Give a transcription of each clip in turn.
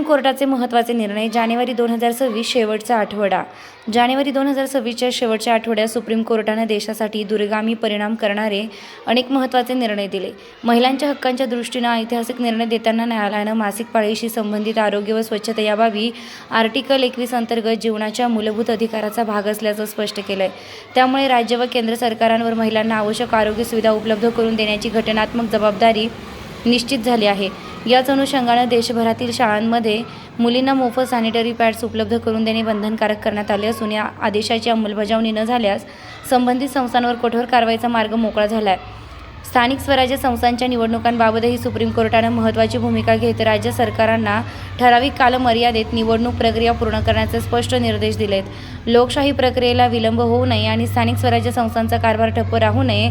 supreme कोर्टाचे महत्त्वाचे निर्णय जानेवारी दोन हजार सव्वीस शेवटचा आठवडा. जानेवारी दोन हजार सव्वीसच्या शेवटच्या आठवड्यात सुप्रीम कोर्टानं देशासाठी दूरगामी परिणाम करणारे अनेक महत्त्वाचे निर्णय दिले. महिलांच्या हक्कांच्या दृष्टीनं ऐतिहासिक निर्णय देताना न्यायालयानं मासिक पाळीशी संबंधित आरोग्य व स्वच्छता या बाबी आर्टिकल एकवीस अंतर्गत जीवनाच्या मूलभूत अधिकाराचा भाग असल्याचं स्पष्ट केलं आहे त्यामुळे राज्य व केंद्र सरकारांवर महिलांना आवश्यक आरोग्य सुविधा उपलब्ध करून देण्याची घटनात्मक जबाबदारी निश्चित झाली आहे. याच अनुषंगानं देशभरातील शाळांमध्ये मुलींना मोफत सॅनिटरी पॅड्स उपलब्ध करून देणे बंधनकारक करण्यात आले असून या आदेशाची अंमलबजावणी न झाल्यास संबंधित संस्थांवर कठोर कारवाईचा मार्ग मोकळा झाला आहे स्थानिक स्वराज्य संस्थांच्या निवडणुकांबाबतही सुप्रीम कोर्टानं महत्त्वाची भूमिका घेत राज्य सरकारांना ठराविक कालमर्यादेत निवडणूक प्रक्रिया पूर्ण करण्याचे स्पष्ट निर्देश दिलेत. लोकशाही प्रक्रियेला विलंब होऊ नये आणि स्थानिक स्वराज्य संस्थांचा कारभार ठप्प राहू नये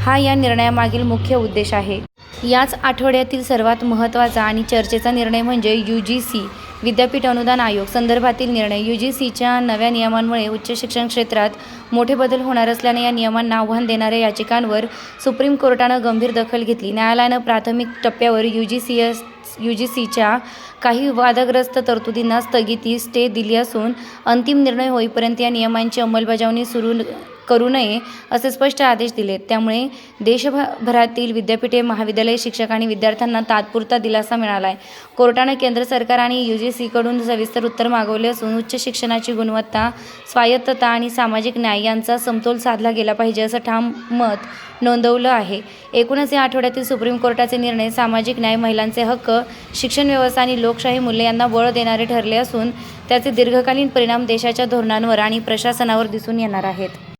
हा या निर्णयामागील मुख्य उद्देश आहे. याच आठवड्यातील सर्वात महत्त्वाचा आणि चर्चेचा निर्णय म्हणजे यू जी सी विद्यापीठ अनुदान आयोग. संदर्भातील निर्णय यू जी सीच्या नव्या नियमांमुळे उच्च शिक्षण क्षेत्रात मोठे बदल होणार असल्याने या नियमांना आव्हान देणाऱ्या याचिकांवर सुप्रीम कोर्टानं गंभीर दखल घेतली. न्यायालयानं प्राथमिक टप्प्यावर U G C S U G सीच्या काही वादग्रस्त तरतुदींना स्थगिती स्टे दिली असून अंतिम निर्णय होईपर्यंत या नियमांची अंमलबजावणी सुरू करू नये असे स्पष्ट आदेश दिलेत त्यामुळे देशभरातील विद्यापीठे महाविद्यालय शिक्षक आणि विद्यार्थ्यांना तात्पुरता दिलासा मिळाला आहे कोर्टानं केंद्र सरकार आणि यू जी सीकडून सविस्तर उत्तर मागवले असून उच्च शिक्षणाची गुणवत्ता स्वायत्तता आणि सामाजिक न्याय यांचा समतोल साधला गेला पाहिजे असं ठाम मत नोंदवलं आहे. एकूणच या आठवड्यातील सुप्रीम कोर्टाचे निर्णय सामाजिक न्याय महिलांचे हक्क शिक्षण व्यवस्था आणि लोकशाही मूल्य यांना बळ देणारे ठरले असून त्याचे दीर्घकालीन परिणाम देशाच्या धोरणांवर आणि प्रशासनावर दिसून येणार आहेत.